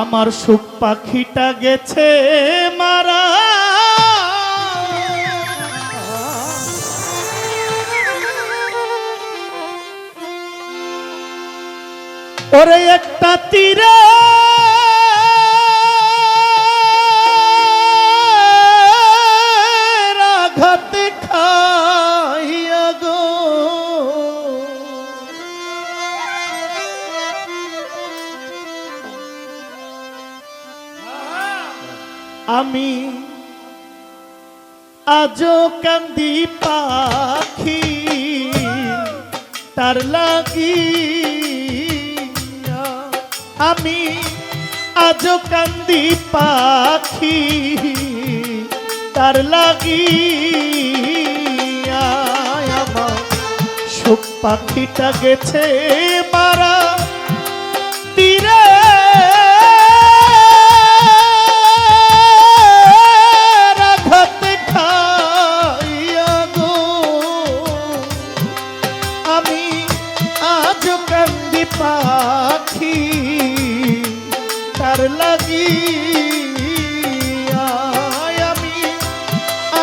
আমার সুখ পাখিটা গেছে মারা। ওরে একটা তীরে আজও কান্দি পাখি, তার লাগি আমি আজও কান্দি পাখি, তার লাগি সুখ পাখিটা গেছে মারা।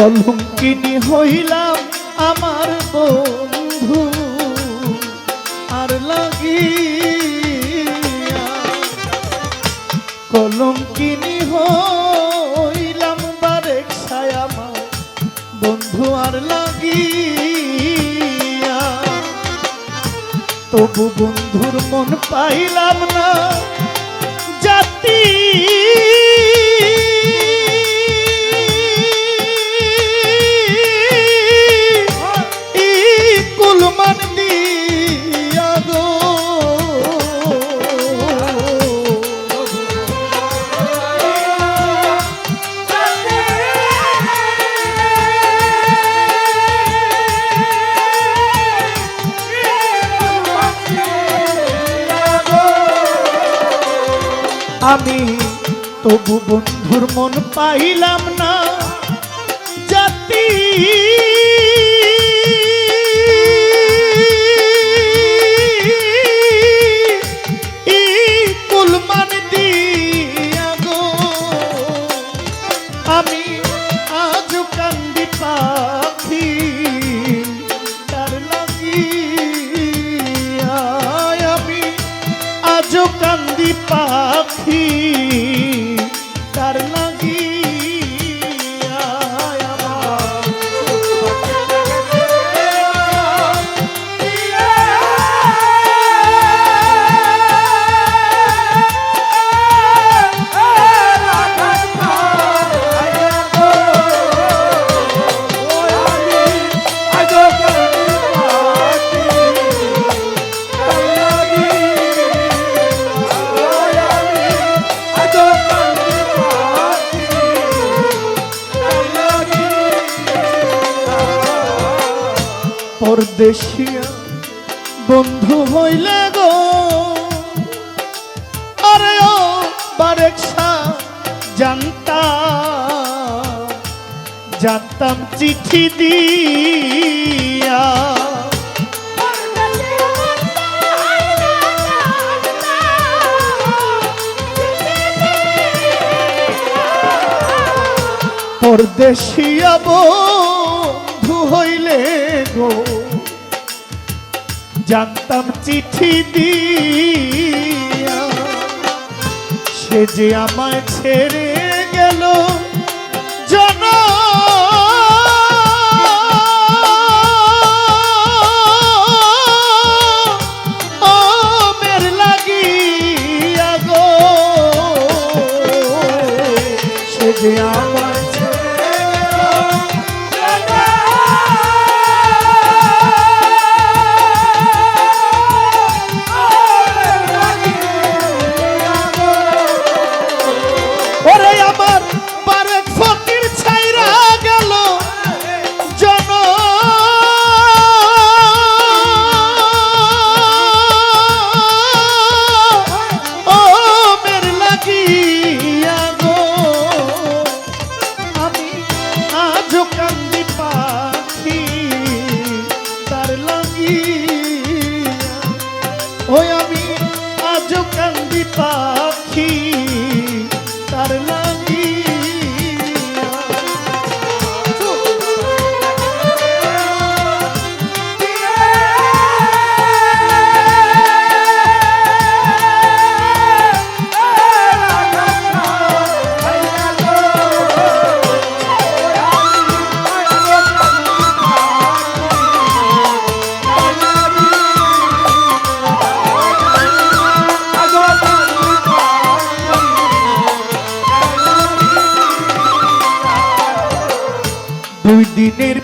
কলঙ্কিনী হইলাম আমার বন্ধু। আর লাগিয়া কলঙ্কিনী হইলাম বারেক আমার বন্ধু, আর লাগিয়া তবু বন্ধুর মন পাইলাম না। জাতি বন্ধুর মন পাইলাম না জাতি। গো আমি পাখি আমি কান্দি পাখি। পরদেশিয়া বন্ধু হইলে গো। আরে ও বারেকসা জানতাম জানতাম চিঠি দিয়া। পরদেশিয়া বন্ধু জানতাম চিঠি দিয়া। সে যে আমায় ছেড়ে গেল দিনের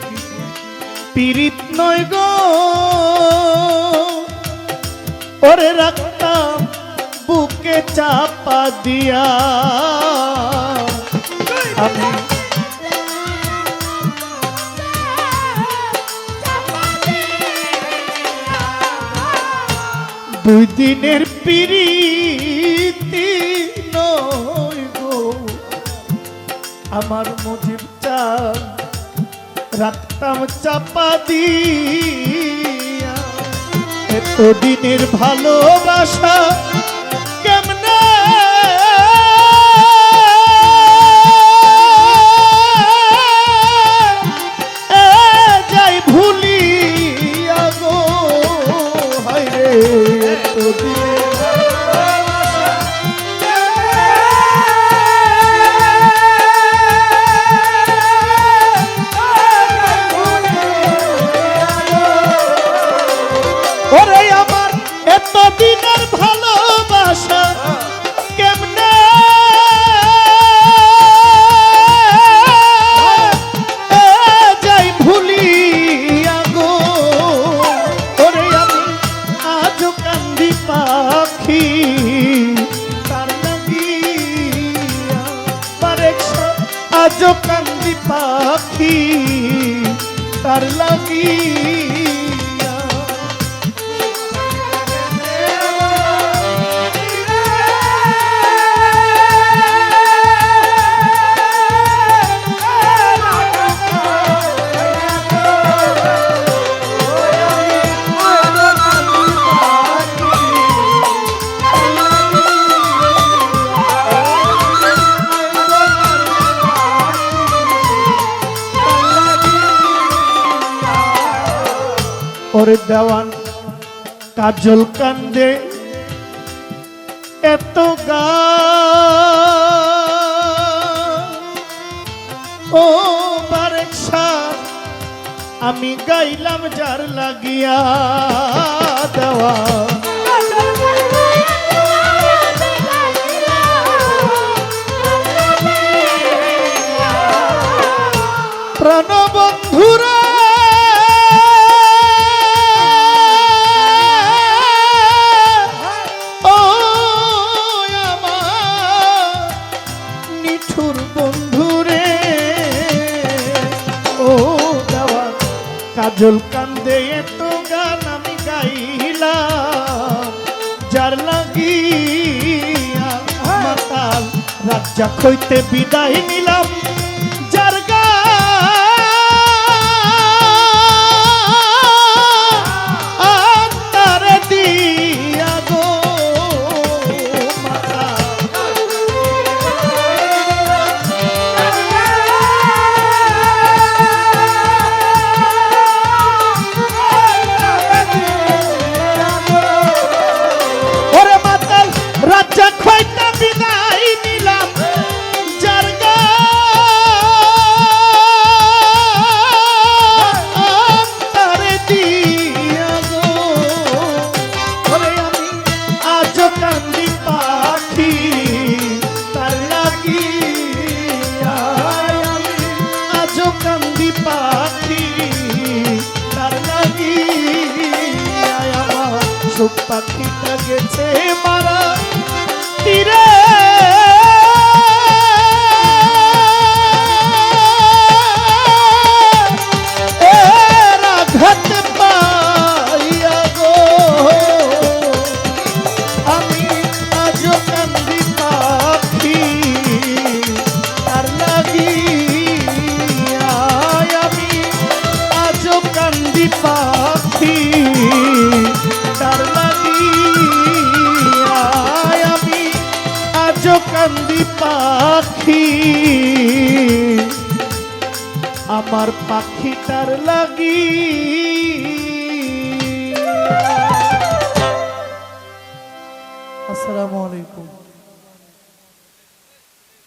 পীড়িত নয় গো। ওরে রাখতাম বুকে চাপা দিয়া। আমি দুই দিনের পীড়িতি নয় গো। আমার মুজিব চান রাখতাম চাপা দিয়া। এতদিনের ভালোবাসা ওর দেওয়ান কাজল কান্দে এত গা। ও বারেক আমি গাইলাম যার লাগিয়া দেওয়া। প্রাণবন্ধুরা কাজল কান্দে এত গান আমি গাইলাম যার লাগি মাতাল রাজ্জাক হইতে বিদায় নিলাম পাখিটা গেছে মারা। তীরে কান্দি পাখি। আমার পাখিটার লাগি। আসসালামু আলাইকুম।